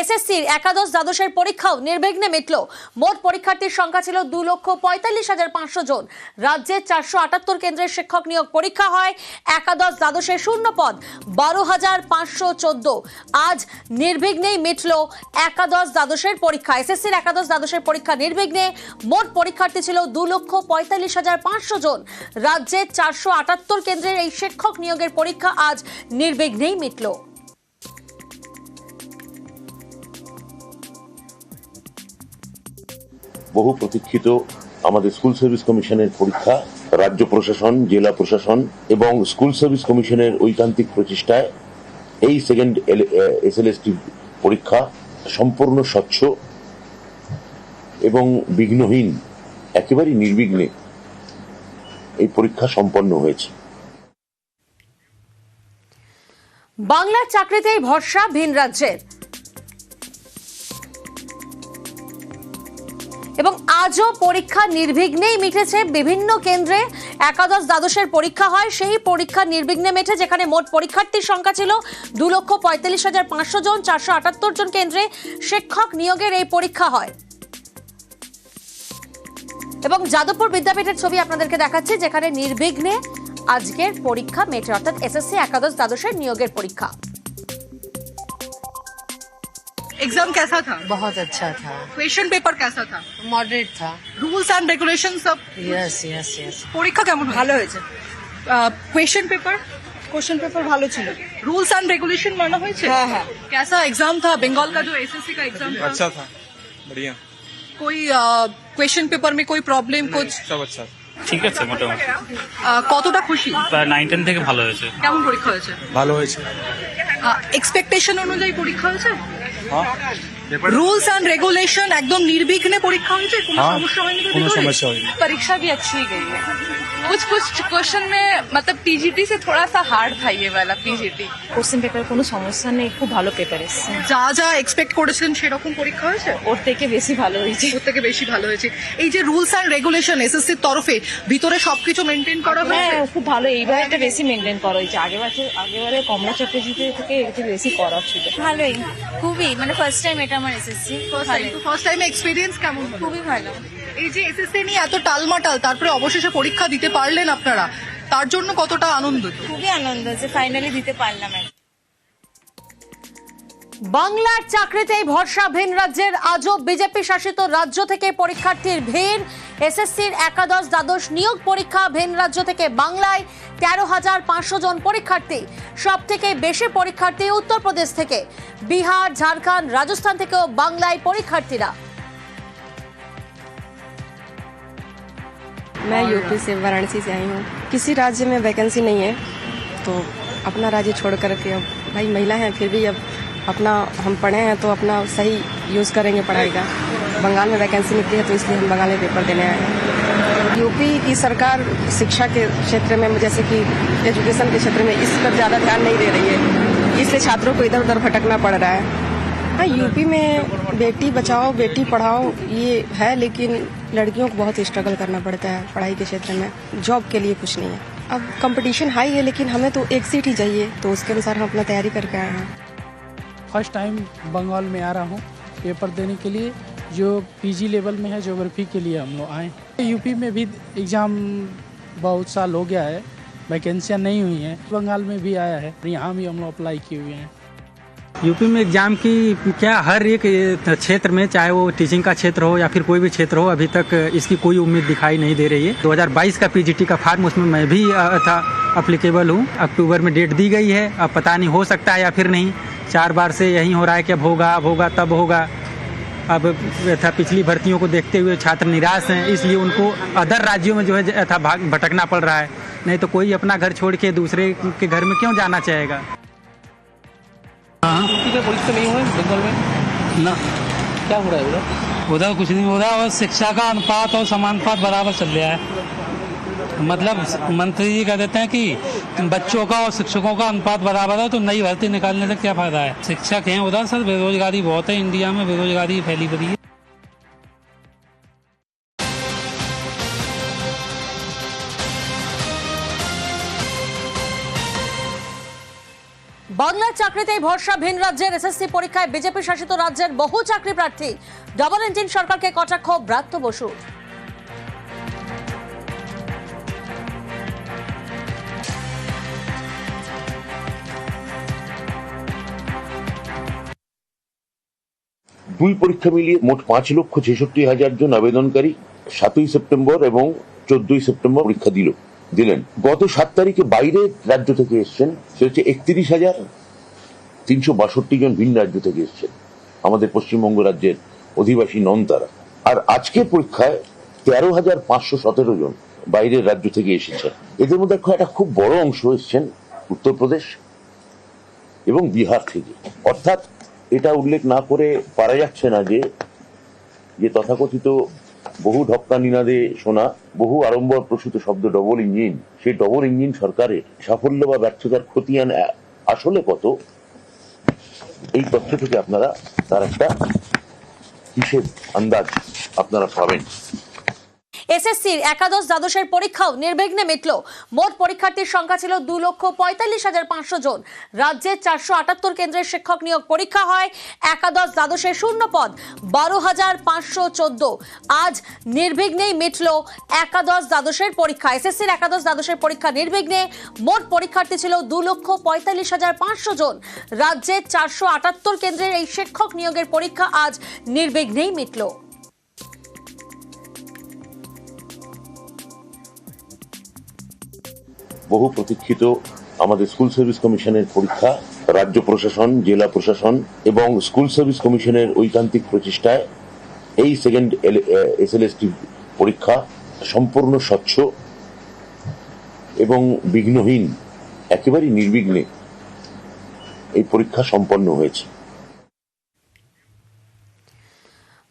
এসএসসির একাদশ দ্বাদশের পরীক্ষাও নির্বিঘ্নে মিটল। মোট পরীক্ষার্থীর সংখ্যা ছিল দু লক্ষ পঁয়তাল্লিশ হাজার পাঁচশো জন। রাজ্যে চারশো আটাত্তর কেন্দ্রের শিক্ষক নিয়োগ পরীক্ষা হয়। একাদশ দ্বাদশের শূন্য পদ, বারো হাজার পাঁচশো চোদ্দ। আজ নির্বিঘ্নেই মিটল একাদশ দ্বাদশের পরীক্ষা। এসএসসির একাদশ দ্বাদশের পরীক্ষা নির্বিঘ্নে। মোট পরীক্ষার্থী ছিল দু লক্ষ পঁয়তাল্লিশ হাজার পাঁচশো জন। রাজ্যে চারশো আটাত্তর কেন্দ্রের এই শিক্ষক নিয়োগের পরীক্ষা আজ নির্বিঘ্নেই মিটল। বহু প্রতীক্ষিত আমাদের স্কুল সার্ভিস কমিশনের পরীক্ষা, রাজ্য প্রশাসন, জেলা প্রশাসন এবং স্কুল সার্ভিস কমিশনের ঐকান্তিক প্রচেষ্টায় এই সেকেন্ড এসএলএসটি পরীক্ষা সম্পূর্ণ স্বচ্ছ এবং বিঘ্নহীন, একেবারেই নির্বিঘ্নে এই পরীক্ষা সম্পন্ন হয়েছে। বাংলার চাকরিতেই ভরসা ভিন রাজ্যের। আজও পরীক্ষা নির্বিঘ্নেই মিটেছে বিভিন্ন কেন্দ্রে একাদশ দ্বাদশের পরীক্ষা হয়। সেই পরীক্ষা নির্বিঘ্নে মেটে যেখানে মোট পরীক্ষার্থীর সংখ্যা ছিল দু লক্ষ পঁয়তাল্লিশ হাজার পাঁচশো জন, চারশো আটাত্তর জন কেন্দ্রে শিক্ষক নিয়োগের এই পরীক্ষা হয়। এবং যাদবপুর বিদ্যাপীঠের ছবি আপনাদেরকে দেখাচ্ছি, যেখানে নির্বিঘ্নে আজকের পরীক্ষা মেটে, অর্থাৎ এসএসসি একাদশ দ্বাদশের নিয়োগের পরীক্ষা। एग्जाम कैसा था? बहुत अच्छा था। क्वेश्चन पेपर कैसा था? মডারেট থা রুলস অ্যান্ড রেগুলেশন সব ইয়েস ইয়েস ইয়েস পরীক্ষা কেমন ভালো হয়েছে। কোয়েশ্চন পেপার क्वेश्चन पेपर ভালো ছিল। রুলস অ্যান্ড রেগুলেশন মানা হয়েছে? হ্যাঁ হ্যাঁ। कैसा एग्जाम था? बंगाल का जो एसएससी का एग्जाम था? अच्छा था। बढ़िया। कोई क्वेश्चन पेपर में कोई प्रॉब्लम कुछ? सब अच्छा ঠিক আছে মোটামুটি কতটা খুশি প্রায় নাইন টেন থেকে ভালো হয়েছে। কেমন পরীক্ষা হয়েছে? ভালো হয়েছে। এক্সপেকটেশন অনুযায়ী পরীক্ষা হয়েছে? হ্যাঁ रूल्स एंड रेगुलेशन एकदम निर्विघ्ने পরীক্ষা হয়েছে কোনো हाँ, সমস্যা হয়নি তো কোনো ভিতরে? समस्या हुई नहीं। परीक्षा भी अच्छी गई है कुछ कुछ क्वेश्चन में मतलब पीजीटी से थोड़ा सा हार्ड था ये वाला पीजीटी কোশ্চেন পেপার কোনো সমস্যা নেই খুব ভালো পেপার এসছে যা যা এক্সপেক্ট করেছিলেন সেরকম পরীক্ষা হয়েছে ওর থেকে বেশি ভালো হয়েছে ওর থেকে বেশি ভালো হয়েছে এই যে রুলস এন্ড রেগুলেশন এসএসসির তরফে ভিতরে সবকিছু মেনটেন করা হয়েছে হ্যাঁ খুব ভালো এইবার একটা বেশি মেনটেন করা হয়েছে আগের বছর আগেবারে কমলা চ্যাটার্জিতে থেকে একটু বেশি করা ছিল ভালোই খুবই মানে ফার্স্ট টাইম এটা আমার এসএসসি ফার্স্ট টাইম এক্সপিরিয়েন্স কেমন খুবই ভালো। এই যে এসএসসি নিয়ে এত টালমাটাল তারপরে অবশেষে পরীক্ষা দিতে পারলেন আপনারা তার জন্য কতটা আনন্দিত খুবই আনন্দ যে ফাইনালি দিতে পারলাম বাংলার চাকরিতেই ভরসা ভিন রাজ্যের আজও বিজেপি শাসিত রাজ্য থেকে পরীক্ষার্থীর ভিড়। এসএসসির একাদশ দ্বাদশ নিয়োগ পরীক্ষা ভিন রাজ্য থেকে বাংলায়। তেরো হাজার পাঁচশো জন পরীক্ষার্থী সব থেকে বেশি পরীক্ষার্থী উত্তরপ্রদেশ থেকে বিহার ঝাড়খণ্ড রাজস্থান থেকেও বাংলায় পরীক্ষার্থীরা मैं यूपी से वाराणसी से आई हूँ किसी राज्य में वैकेंसी नहीं है तो अपना राज्य छोड़ करके अब भाई महिला हैं फिर भी अब अपना हम पढ़े हैं तो अपना सही यूज़ करेंगे पढ़ाई का बंगाल में वैकेंसी निकली है तो इसलिए हम बंगाल में पेपर देने आए हैं यूपी की सरकार शिक्षा के क्षेत्र में, जैसे कि एजुकेशन के क्षेत्र में, इस पर ज़्यादा ध्यान नहीं दे रही है। इसलिए छात्रों को इधर उधर भटकना पड़ रहा है। हाँ यूपी में बेटी बचाओ, बेटी पढ़ाओ, ये है, लेकिन लड़कियों को बहुत स्ट्रगल करना पड़ता है पढ़ाई के क्षेत्र में। जॉब के लिए कुछ नहीं है। अब कंपटीशन हाई है, लेकिन हमें तो एक सीट ही चाहिए तो उसके अनुसार हम अपना तैयारी करके आए हैं। फ़र्स्ट टाइम बंगाल में आ रहा हूँ, पेपर देने के लिए। जो पीजी लेवल में है ज्योग्राफी के लिए हम लोग आए। यूपी में भी एग्ज़ाम बहुत साल हो गया है वैकेंसियाँ नहीं हुई हैं। बंगाल में भी आया है यहाँ भी हम लोग अप्लाई किए हुए हैं। यूपी में एग्ज़ाम की क्या हर एक क्षेत्र में, चाहे वो टीचिंग का क्षेत्र हो या फिर कोई भी क्षेत्र हो, अभी तक इसकी कोई उम्मीद दिखाई नहीं दे रही है। 2022 का पीजीटी का फार्म उसमें मैं भी था अप्लीकेबल हूँ। अक्टूबर में डेट दी गई है। अब पता नहीं हो सकता है या फिर नहीं। चार बार से यही हो रहा है कि अब होगा अब होगा, तब होगा। अब यथा पिछली भर्तियों को देखते हुए छात्र निराश हैं इसलिए उनको अदर राज्यों में जो है यथा भाग भटकना पड़ रहा है। नहीं तो कोई अपना घर छोड़ के दूसरे के घर में क्यों जाना चाहेगा? परीक्षा नहीं हुए बंगाल में? ना। क्या हो रहा है उधर? उधर कुछ नहीं हो रहा और शिक्षा का अनुपात और समानुपात बराबर चल रहा है। मतलब मंत्री जी कह देते हैं कि बच्चों का और शिक्षकों का अनुपात बराबर है तो नई भर्ती निकालने से क्या फायदा है शिक्षक हैं उधर सर बेरोजगारी बहुत है इंडिया में बेरोजगारी फैली पड़ी है বাংলার চাকরিতেই ভরসা ভিন রাজ্যের এসএসসি পরীক্ষায় বিজেপি শাসিত রাজ্যের বহু চাকরি প্রার্থী ডবল ইঞ্জিন সরকারকে কটাক্ষ ব্রাত্য বসু দুই পরীক্ষা মিলিয়ে মোট পাঁচ লক্ষ ছেষট্টি হাজার জন আবেদনকারী সাতই সেপ্টেম্বর এবং চোদ্দই সেপ্টেম্বর পরীক্ষা দিল, দিলেন। গত সাত তারিখে বাইরে রাজ্য থেকে এসছেন, সে হচ্ছে একত্রিশ হাজার তিনশো বাষট্টি জন ভিন রাজ্য থেকে এসছেন, আমাদের পশ্চিমবঙ্গ রাজ্যের অধিবাসী নন তারা আর আজকের পরীক্ষায় তেরো হাজার পাঁচশো সতেরো জন বাইরের রাজ্য থেকে এসেছেন। এদের মধ্যে একটা খুব বড় অংশ এসছেন উত্তরপ্রদেশ এবং বিহার থেকে। অর্থাৎ এটা উল্লেখ না করে পারা যাচ্ছে না যে যে তথাকথিত বহু ঢক্কা নিনাদে শোনা, বহু আড়ম্বর প্রসূত শব্দ ডবল ইঞ্জিন, সেই ডবল ইঞ্জিন সরকারের সাফল্য বা ব্যর্থতার খতিয়ান আসলে কত? এই তথ্য থেকে আপনারা তার একটা হিসেব, আন্দাজ আপনারা পাবেন। এসএসসির একাদশ দ্বাদশের পরীক্ষাও নির্বিঘ্নে মিটল। মোট পরীক্ষার্থীর সংখ্যা ছিল দু লক্ষ পঁয়তাল্লিশ হাজার পাঁচশো জন। রাজ্যে চারশো আটাত্তর কেন্দ্রের শিক্ষক নিয়োগ পরীক্ষা হয়। একাদশ দ্বাদশের শূন্য পদ বারো হাজার পাঁচশো চোদ্দ। আজ নির্বিঘ্নেই মিটল একাদশ দ্বাদশের পরীক্ষা। এসএসসির একাদশ দ্বাদশের পরীক্ষা নির্বিঘ্নে। মোট পরীক্ষার্থী ছিল দু লক্ষ পঁয়তাল্লিশ হাজার পাঁচশো জন। রাজ্যে চারশো আটাত্তর কেন্দ্রের এই শিক্ষক নিয়োগের পরীক্ষা আজ নির্বিঘ্নেই মিটল। বহু প্রতীক্ষিত আমাদের স্কুল সার্ভিস কমিশনের পরীক্ষা, রাজ্য প্রশাসন, জেলা প্রশাসন এবং স্কুল সার্ভিস কমিশনের ঐকান্তিক প্রচেষ্টায় এই সেকেন্ড এসএলএসটি পরীক্ষা সম্পূর্ণ স্বচ্ছ এবং বিঘ্নহীন, একেবারেই নির্বিঘ্নে এই পরীক্ষা সম্পন্ন হয়েছে।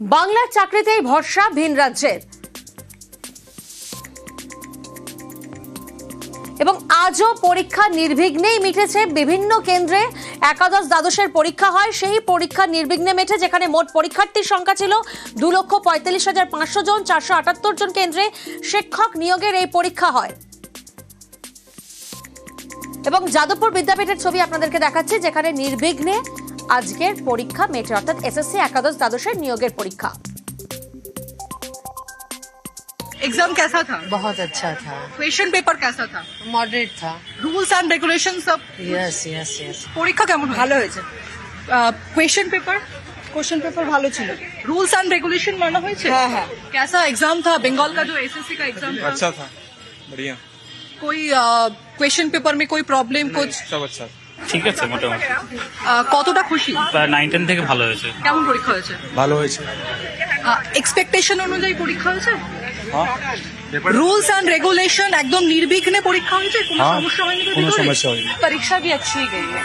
বাংলার চাকরিতেই ভরসা ভিন রাজ্যের। এবং আজও পরীক্ষা নির্বিঘ্নেই মিটেছে বিভিন্ন কেন্দ্রে। একাদশ দ্বাদশের পরীক্ষা হয়, সেই পরীক্ষা নির্বিঘ্নে মেটে যেখানে মোট পরীক্ষার্থীর সংখ্যা ছিল দু লক্ষ পঁয়তাল্লিশ হাজার পাঁচশো জন, চারশো আটাত্তর জন কেন্দ্রে শিক্ষক নিয়োগের এই পরীক্ষা হয়। এবং যাদবপুর বিদ্যাপীঠের ছবি আপনাদেরকে দেখাচ্ছি, যেখানে নির্বিঘ্নে আজকের পরীক্ষা মেটে, অর্থাৎ এসএসসি একাদশ দ্বাদশের নিয়োগের পরীক্ষা। एग्जाम कैसा था बहुत अच्छा था क्वेश्चन पेपर कैसा था मॉडरेट था রুলস এন্ড রেগুলেশন সব यस यस यस পরীক্ষা কেমন ভালো হয়েছে क्वेश्चन पेपर क्वेश्चन पेपर ভালো ছিল रूल्स एंड रेगुलेशन माना হয়েছে हाँ, हाँ। कैसा एग्जाम था बंगाल का जो एसएससी का एग्जाम था अच्छा था बढ़िया कोई क्वेश्चन पेपर में कोई प्रॉब्लम कुछ सब अच्छा ঠিক আছে মোটামুটি আহ, কতটা খুশি প্রায় নাইন টেন থেকে ভালো হয়েছে কেমন পরীক্ষা হয়েছে ভালো হয়েছে এক্সপেকটেশন অনুযায়ী পরীক্ষা হয়েছে হ্যাঁ রুলস এন্ড রেগুলেশন একদম নির্বিঘ্নে পরীক্ষা হয়েছে কোনো हाँ সমস্যা হয়নি তো কোনো ভিতরে? समस्या हुई परीक्षा भी अच्छी गई है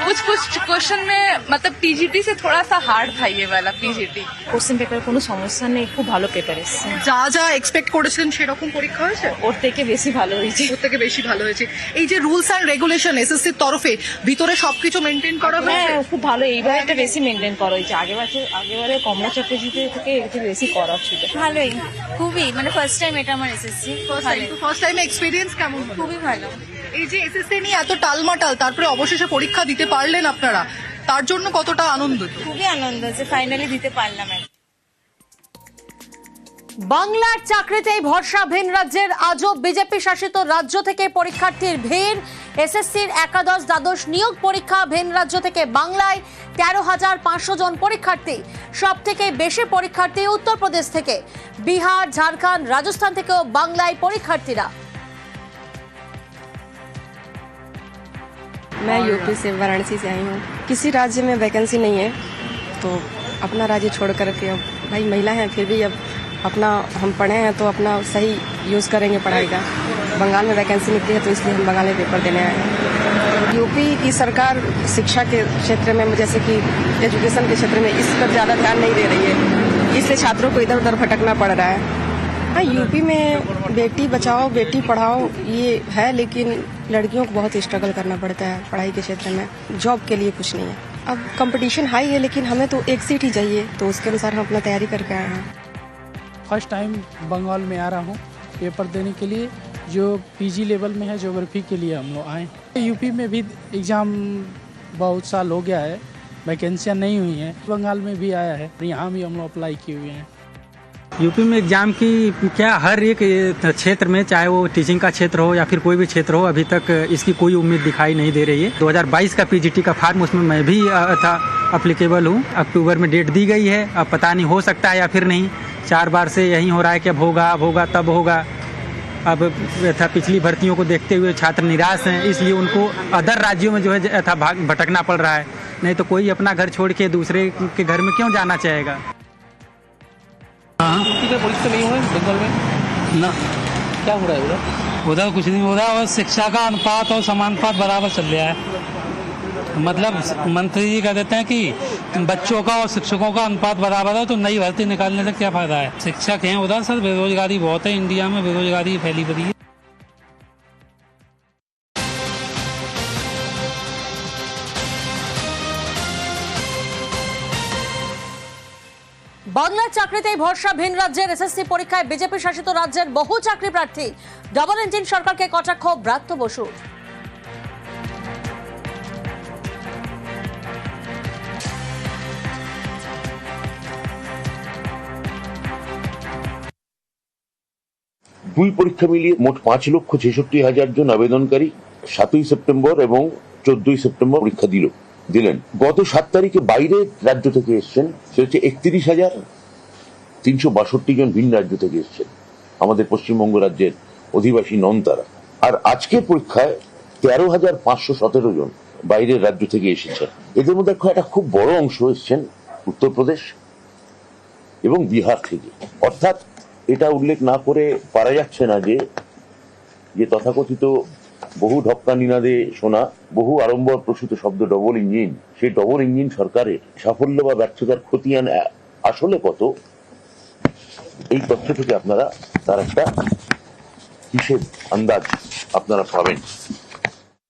कुछ कुछ क्वेश्चन में मतलब पीजीटी से थोड़ा सा हार्ड था ये वाला पीजीटी কোশ্চেন পেপার কোনো সমস্যা নেই খুব ভালো পেপার এসছে যা যা এক্সপেক্ট করেছিলেন সেরকম পরীক্ষা হয়েছে ওর থেকে বেশি ভালো হয়েছে ওর থেকে বেশি ভালো হয়েছে এই যে রুলস এন্ড রেগুলেশন এসএসসির তরফে ভিতরে সবকিছু মেনটেন করা হয়েছে হ্যাঁ খুব ভালো এইবার একটা বেশি মেনটেন করা হয়েছে আগের বছর আগেবারে কমলা চট্টোপাধ্যায় থেকে একটু বেশি করা ছিল ভালোই খুবই মানে ফার্স্ট টাইম এটা আমার এসএসসি ফার্স্ট টাইমে এক্সপিরিয়েন্স কেমন খুবই ভালো। এই যে এসএসসি নিয়ে এত টালমাটাল তারপরে অবশেষে পরীক্ষা দিতে পারলেন আপনারা তার জন্য কতটা আনন্দিত? খুবই আনন্দ যে ফাইনালি দিতে পারলাম বাংলার চাকরিতেই ভরসা ভিন রাজ্যের আজও বিজেপি শাসিত রাজ্য থেকে পরীক্ষার্থীর ভিড় এসএসসির একাদশ দ্বাদশ নিয়োগ পরীক্ষা ভিন রাজ্য থেকে বাংলায় তেরো হাজার পাঁচশো জন পরীক্ষার্থী সব থেকে বেশি পরীক্ষার্থী উত্তরপ্রদেশ থেকে বিহার ঝাড়খণ্ড রাজস্থান থেকেও বাংলায় পরীক্ষার্থীরা मैं यूपी से वाराणसी से आई हूँ किसी राज्य में वैकेंसी नहीं है तो अपना राज्य छोड़ करके अब भाई महिला हैं फिर भी अब अपना हम पढ़े हैं तो अपना सही यूज़ करेंगे पढ़ाई का बंगाल में वैकेंसी निकली है तो इसलिए हम बंगाल में पेपर देने आए हैं यूपी की सरकार शिक्षा के क्षेत्र में, जैसे कि एजुकेशन के क्षेत्र में, इस पर ज़्यादा ध्यान नहीं दे रही है। इससे छात्रों को इधर उधर भटकना पड़ रहा है। हाँ यूपी में बेटी बचाओ, बेटी पढ़ाओ, ये है, लेकिन लड़कियों को बहुत स्ट्रगल करना पड़ता है पढ़ाई के क्षेत्र में। जॉब के लिए कुछ नहीं है। अब कंपटीशन हाई है, लेकिन हमें तो एक सीट ही चाहिए तो उसके अनुसार हम अपना तैयारी करके आए हैं। फ़र्स्ट टाइम बंगाल में आ रहा हूँ, पेपर देने के लिए। जो पीजी लेवल में है ज्योग्राफी के लिए हम लोग आए। यूपी में भी एग्ज़ाम बहुत साल हो गया है वैकेंसियाँ नहीं हुई हैं। बंगाल में भी आया है यहाँ भी हम लोग अप्लाई किए हुए हैं। यूपी में एग्ज़ाम की क्या हर एक क्षेत्र में, चाहे वो टीचिंग का क्षेत्र हो या फिर कोई भी क्षेत्र हो, अभी तक इसकी कोई उम्मीद दिखाई नहीं दे रही है। 2022 का पीजीटी का फार्म उसमें मैं भी था अप्लीकेबल हूँ। अक्टूबर में डेट दी गई है। अब पता नहीं हो सकता है या फिर नहीं। चार बार से यही हो रहा है कि अब होगा अब होगा, तब होगा। अब यथा पिछली भर्तियों को देखते हुए छात्र निराश हैं इसलिए उनको अदर राज्यों में जो है यथा भाग भटकना पड़ रहा है। नहीं तो कोई अपना घर छोड़ के दूसरे के घर में क्यों जाना चाहेगा? परीक्षा नहीं हुए बंगाल में? ना। क्या हो रहा है उधर? उधर कुछ नहीं हो रहा और शिक्षा का अनुपात और समानुपात बराबर चल रहा है। मतलब मंत्री जी कह देते हैं कि बच्चों का और शिक्षकों का अनुपात बराबर है तो नई भर्ती निकालने से क्या फायदा है शिक्षक हैं उधर सर बेरोजगारी बहुत है इंडिया में बेरोजगारी फैली पड़ी है বাংলার চাকরিতেই ভরসা ভিন রাজ্যের এসএসসি পরীক্ষায় বিজেপি শাসিত রাজ্যের বহু চাকরি প্রার্থী ডবল ইঞ্জিন সরকারকে কটাক্ষ ব্রাত্য বসুর দুই পরীক্ষা মিলিয়ে মোট পাঁচ লক্ষ ছেষট্টি হাজার জন আবেদনকারী সাতই সেপ্টেম্বর এবং চোদ্দই সেপ্টেম্বর পরীক্ষা দিল, দিলেন। গত সাত তারিখে বাইরের রাজ্য থেকে এসছেন সে হচ্ছে একত্রিশ হাজার তিনশো বাষট্টি জন ভিন রাজ্য থেকে এসছেন, আমাদের পশ্চিমবঙ্গ রাজ্যের অধিবাসী নন তারা আর আজকের পরীক্ষায় তেরো হাজার পাঁচশো সতেরো জন বাইরের রাজ্য থেকে এসেছেন। এদের মধ্যে একটা খুব বড় অংশ এসছেন উত্তরপ্রদেশ এবং বিহার থেকে। অর্থাৎ এটা উল্লেখ না করে পারা যাচ্ছে না যে যে তথাকথিত বহু ঢক্কা নিনাদে শোনা, বহু আড়ম্বর প্রসূত শব্দ ডবল ইঞ্জিন সেই ডবল ইঞ্জিন সরকারের সাফল্য বা ব্যর্থতার খতিয়ান আসলে কত? এই তথ্য থেকে আপনারা তার একটা হিসেব, আন্দাজ আপনারা পাবেন।